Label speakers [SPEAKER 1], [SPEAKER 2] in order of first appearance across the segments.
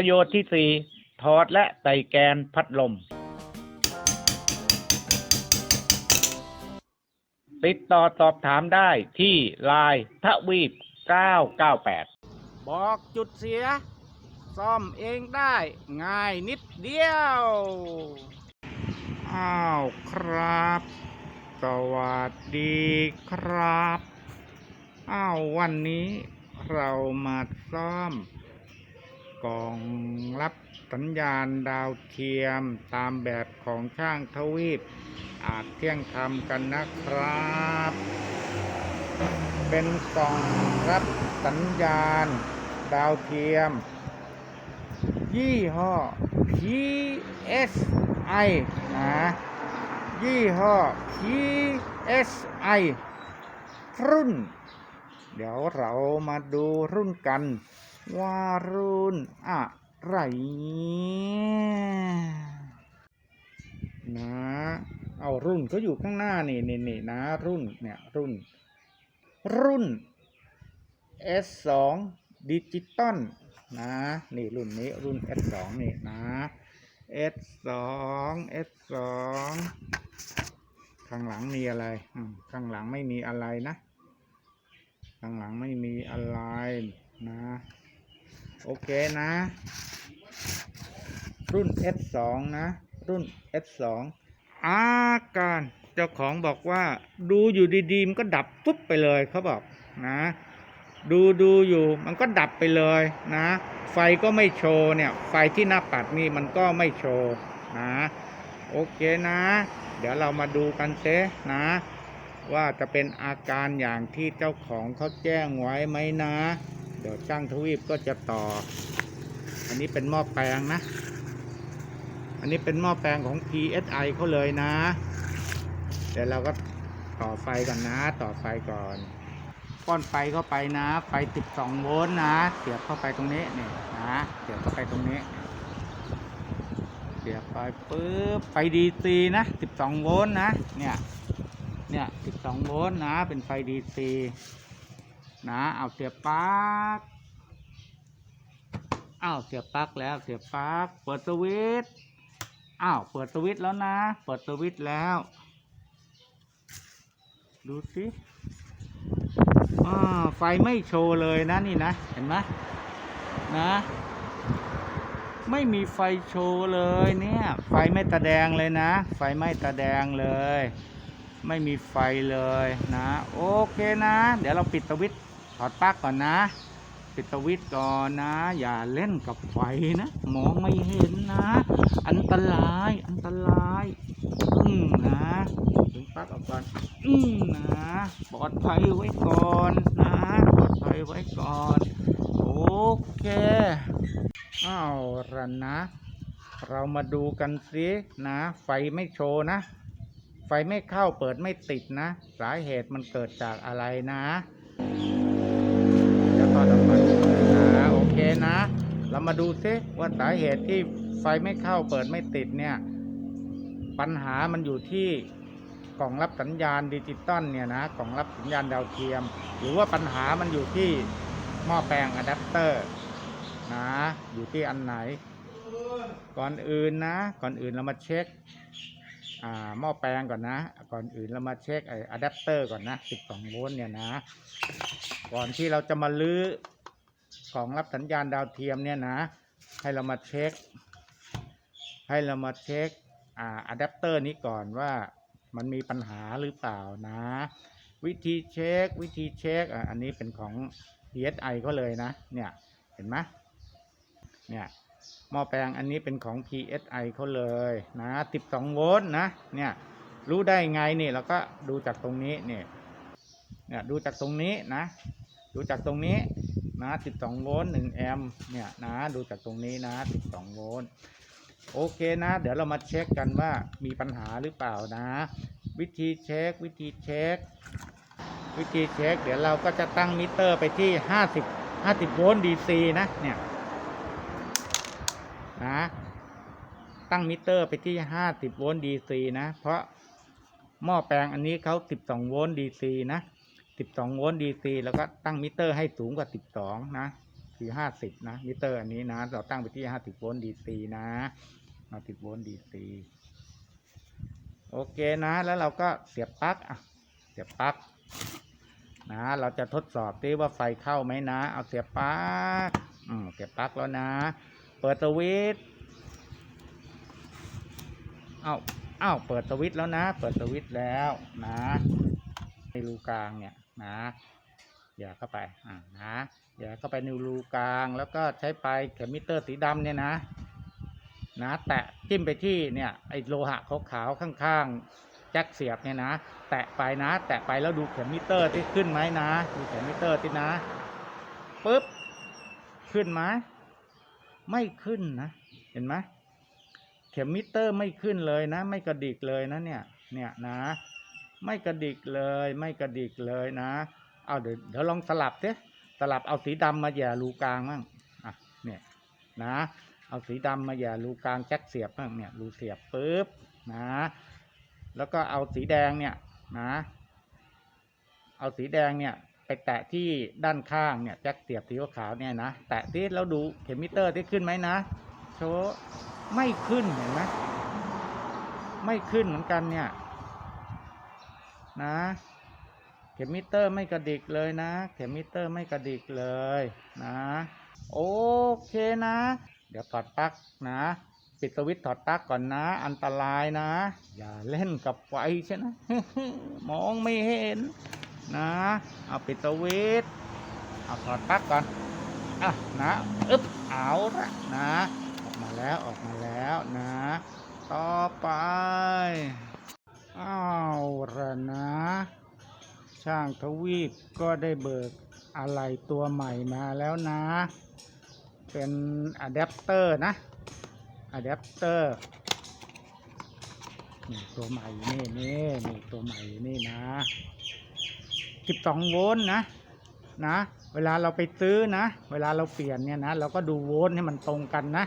[SPEAKER 1] ประโยชน์ที่สี่ถอดและใส่แกนพัดลม ติดต่อสอบถามได้ที่ไลน์ทวีป 998 บอกจุดเสีย ซ่อมเองได้ง่ายนิดเดียว อ้าวครับ สวัสดีครับ อ้าววันนี้เรามาซ่อม กล่องรับสัญญาณดาวเทียมตามแบบของช่างทวีป อาจเที่ยงทำกันนะครับ เป็นกล่องรับสัญญาณดาวเทียม ยี่ห้อ PSI นะยี่ห้อ PSI รุ่น เดี๋ยวเรามาดูรุ่นกัน วารุ่นอะไรนะ เอารุ่นก็อยู่ข้างหน้านี่นี่นี่นะ รุ่นเนี่ยรุ่น รุ่น S2 ดิจิตอลนะ นี่รุ่นนี้รุ่น S2 นี่นะ S2 S2 ข้างหลังมีอะไร ข้างหลังไม่มีอะไรนะ ข้างหลังไม่มีอะไรนะ โอเคนะ รุ่น S2 นะ รุ่น S2 อาการเจ้าของบอกว่า ดูอยู่ดีๆมันก็ดับปุ๊บไปเลยเขาบอกนะ ดูดูอยู่มันก็ดับไปเลยนะ ไฟก็ไม่โชว์เนี่ย ไฟที่หน้าปัดนี่มันก็ไม่โชว์นะโอเคนะ เดี๋ยวเรามาดูกันเซนะ ว่าจะเป็นอาการอย่างที่เจ้าของเขาแจ้งไว้ไหมนะ เดี๋ยวช่างทวีปก็จะต่อ อันนี้เป็นหม้อแปลงนะ อันนี้เป็นหม้อแปลงของ PSI เขาเลยนะ เดี๋ยวเราก็ต่อไฟก่อนนะ ต่อไฟก่อนป้อนไฟเข้าไปนะ ไฟ 12 โวลต์นะเสียบเข้าไปตรงนี้นี่นะเสียบเข้าไปตรงนี้เสียบไปปุ๊บไฟดีซีนะ 12 โวลต์นะเนี่ยเนี่ย 12 โวลต์นะ เป็นไฟดีซี นะเอาเสียบปลั๊กอ้าวเสียบปลั๊กแล้วเสียบปลั๊กเปิดสวิตช์อ้าวเปิดสวิตช์แล้วนะ เปิดสวิตช์แล้ว ดูสิอ่าไฟไม่โชว์เลยนะนี่นะเห็นไหมนะ ไม่มีไฟโชว์เลยเนี่ย ไฟไม่ตาแดงเลยนะ ไฟไม่ตาแดงเลย ไม่มีไฟเลยนะ โอเคนะ เดี๋ยวเราปิดสวิตช์ ถอดปลั๊กก่อนนะ ปิดสวิตช์ก่อนนะ อย่าเล่นกับไฟนะ มองไม่เห็นนะ อันตราย อันตราย อืมนะถึงปลั๊กออกก่อน อืมนะ ปลอดภัยไว้ก่อนนะ ปลอดภัยไว้ก่อน โอเคเอาวระนะ เรามาดูกันสินะ ไฟไม่โชว์นะ ไฟไม่เข้าเปิดไม่ติดนะ สาเหตุมันเกิดจากอะไรนะ เดี๋ยวต่อากไปนะโอเคนะ เรามาดูซิว่าสาเหตุที่ไฟไม่เข้าเปิดไม่ติดเนี่ย ปัญหามันอยู่ที่กล่องรับสัญญาณดิจิตอลเนี่ยนะกล่องรับสัญญาณดาวเทียม หรือว่าปัญหามันอยู่ที่หม้อแปลงอะแดปเตอร์นะอยู่ที่อันไหน ก่อนอื่นนะ ก่อนอื่นเรามาเช็ค หม้อแปลงก่อนนะ ก่อนอื่นเรามาเช็คไอ้อะแดปเตอร์ก่อนนะ 12 โวลต์เนี่ยนะ ก่อนที่เราจะมาลื้อกล่องรับสัญญาณดาวเทียมเนี่ยนะ ให้เรามาเช็ค ให้เรามาเช็คอ่าอะแดปเตอร์นี้ก่อนว่ามันมีปัญหาหรือเปล่านะ วิธีเช็ค วิธีเช็คอะอันนี้เป็นของ PSI ก็เลยนะ เนี่ย เห็นไหมเนี่ย หม้อแปลงอันนี้เป็นของ PSI เขาเลยนะ 12 โวลต์นะ เนี่ย รู้ได้ไงนี่เราก็ดูจากตรงนี้เนี่ยเนี่ย ดูจากตรงนี้นะ ดูจากตรงนี้นะ 12 โวลต์ 1 แอมป์เนี่ยนะ ดูจากตรงนี้นะ 12 โวลต์ โอเคนะ เดี๋ยวเรามาเช็คกันว่ามีปัญหาหรือเปล่านะ วิธีเช็ค วิธีเช็ค วิธีเช็ค เดี๋ยวเราก็จะตั้งมิเตอร์ไปที่ 50 50 โวลต์ DC นะ เนี่ย นะ ตั้งมิเตอร์ไปที่ 50 โวลต์ DC นะ เพราะหม้อแปลงอันนี้เขา12 โวลต์ DC นะ 12 โวลต์ DC แล้วก็ตั้งมิเตอร์ให้สูงกว่า 12 นะ คือ 50 นะ มิเตอร์อันนี้นะ เราตั้งไปที่ 50 โวลต์ DC นะ50 โวลต์ DC โอเคนะ แล้วเราก็เสียบปลั๊กอะ เสียบปลั๊กนะ เราจะทดสอบดิว่าไฟเข้าไหมนะ เอาเสียบปลั๊กอืมเสียบปลั๊กแล้วนะ เปิดสวิตช์เอาเอาเปิดสวิตช์แล้วนะ เปิดสวิตช์แล้วนะ ในรูกลางเนี่ยนะอย่าเข้าไปอ่านะอย่าเข้าไปในรูกลาง แล้วก็ใช้ปลายเข็มมิเตอร์สีดำเนี่ยนะนะแตะจิ้มไปที่เนี่ยไอโลหะขาวๆข้างๆแจ็คเสียบเนี่ยนะ แตะไปนะ แตะไปแล้วดูเข็มมิเตอร์ที่ขึ้นไหมนะ ดูเข็มมิเตอร์ที่นะปุ๊บขึ้นไหม ไม่ขึ้นนะ เห็นไหมเข็มมิเตอร์ไม่ขึ้นเลยนะ ไม่กระดิกเลยนะเนี่ย เนี่ยนะ ไม่กระดิกเลย ไม่กระดิกเลยนะเอาเดี๋ยวเดี๋ยวลองสลับสิสลับเอาสีดำมาแย่รูกลางมั่งอะเนี่ยนะ เอาสีดำมาแย่รูกลางแจ็คเสียบบ้างเนี่ยรูเสียบปุ๊บนะ แล้วก็เอาสีแดงเนี่ยนะ เอาสีแดงเนี่ย ไปแตะที่ด้านข้างเนี่ยแจ็คเสียบสีขาวเนี่ยนะแตะที่แล้วดูเข็มมิเตอร์ที่ขึ้นไหมนะโชว์ไม่ขึ้นเห็นไหมไม่ขึ้นเหมือนกันเนี่ยนะเข็มมิเตอร์ไม่กระดิกเลยนะ เข็มมิเตอร์ไม่กระดิกเลยนะโอเคนะ เดี๋ยวถอดปลั๊กนะ ปิดสวิตช์ถอดปลั๊กก่อนนะ อันตรายนะ อย่าเล่นกับไฟใช่ไหมมองไม่เห็น นะ เอาปิดสวิตเอาถอดปลั๊กก่อนอะนะอึ๊บเอาละนะออกมาแล้วออกมาแล้วนะ ต่อไปเอาละนะ ช่างทวีปก็ได้เบิกอะไรตัวใหม่มาแล้วนะ เป็นอะแดปเตอร์นะอะแดปเตอร์นี่ตัวใหม่นี่นี่นี่ตัวใหม่นี่นะ 12 โวลต์นะนะ เวลาเราไปซื้อนะ เวลาเราเปลี่ยนเนี่ยนะ เราก็ดูโวลต์ให้มันตรงกันนะ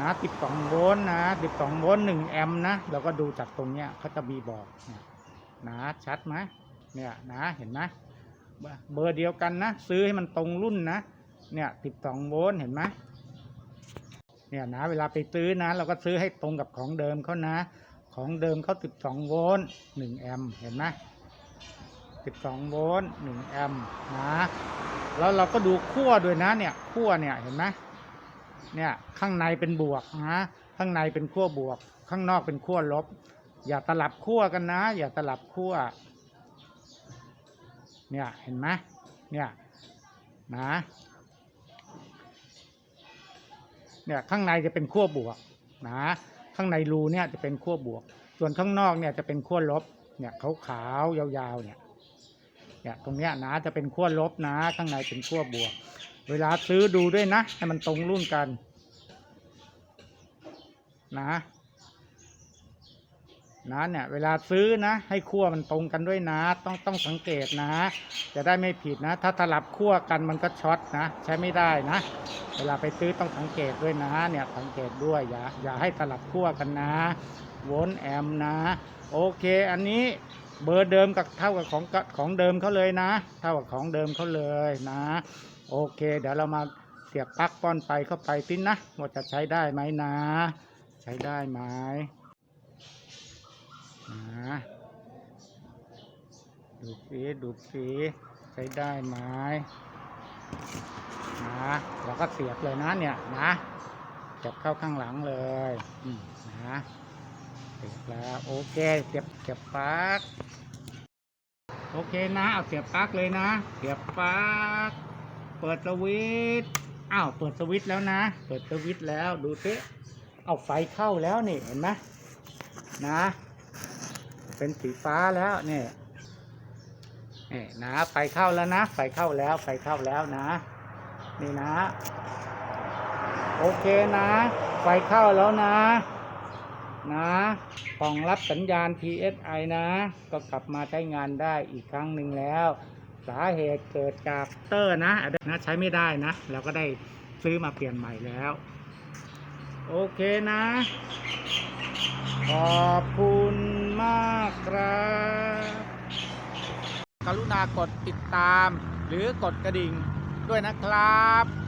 [SPEAKER 1] นะ 12 โวลต์นะ 12 โวลต์1แอมป์นะ เราก็ดูจากตรงเนี้ยเขาจะมีบอกนะชัดไหมเนี่ยนะ เห็นไหมเบอร์เบอร์เดียวกันนะ ซื้อให้มันตรงรุ่นนะ เนี่ย 12 โวลต์เห็นไหมเนี่ยนะ เวลาไปซื้อนะ เราก็ซื้อให้ตรงกับของเดิมเขานะ ของเดิมเขา12 โวลต์1แอมป์เห็นไหม 12 โวลต์1แอมป์นะ แล้วเราก็ดูขั้วด้วยนะเนี่ยขั้วเนี่ยเห็นไหมเนี่ยข้างในเป็นบวกนะข้างในเป็นขั้วบวก ข้างนอกเป็นขั้วลบ อย่าตลับขั้วกันนะ อย่าตลับขั้วเนี่ยเห็นไหมเนี่ยนะเนี่ยข้างในจะเป็นขั้วบวกนะข้างในรูเนี่ยจะเป็นขั้วบวก ส่วนข้างนอกเนี่ยจะเป็นขั้วลบเนี่ยขาวขาวๆยาวๆเนี่ย เนี่ยตรงเนี้ยนะจะเป็นขั้วลบนะ ข้างในเป็นขั้วบวก เวลาซื้อดูด้วยนะ ให้มันตรงรุ่นกัน นะนะเนี่ยเวลาซื้อนะ ให้ขั้วมันตรงกันด้วยนะ ต้องต้องสังเกตนะ จะได้ไม่ผิดนะ ถ้าสลับขั้วกันมันก็ช็อตนะ ใช้ไม่ได้นะ เวลาไปซื้อต้องสังเกตด้วยนะ เนี่ยสังเกตด้วยอย่าอย่าให้สลับขั้วกันนะวลต์แอมนะ โอเค อันนี้ เบอร์เดิมกับเท่ากับของของเดิมเขาเลยนะ เท่ากับของเดิมเขาเลยนะ โอเค เดี๋ยวเรามาเสียบปลั๊กป้อนไปเข้าไปสินนะว่าจะใช้ได้ไหมนะ ใช้ได้ไหมนะดูสิดูสิใช้ได้ไหมนะเราก็เสียบเลยนะเนี่ยนะเสียบเข้าข้างหลังเลยนะ เสียบแล้วโอเคเสียบเสียบปลั๊กโอเคนะเอาเสียบปลั๊กเลยนะ เสียบปลั๊กเปิดสวิตอ้าวเปิดสวิตแล้วนะ เปิดสวิตแล้วดูสิเอาไฟเข้าแล้วนี่เห็นไหมนะ เป็นสีฟ้าแล้วเนี่ยนี่นะไฟเข้าแล้วนะ ไฟเข้าแล้วไฟเข้าแล้วนะ นี่นะ โอเคนะ ไฟเข้าแล้วนะ นะกล่องรับสัญญาณ PSI นะ ก็กลับมาใช้งานได้อีกครั้งหนึ่งแล้ว สาเหตุเกิดจากเตอร์นะนะ ใช้ไม่ได้นะ เราก็ได้ซื้อมาเปลี่ยนใหม่แล้ว โอเคนะ ขอบคุณมากครับ กรุณากดติดตาม หรือกดกระดิ่งด้วยนะครับ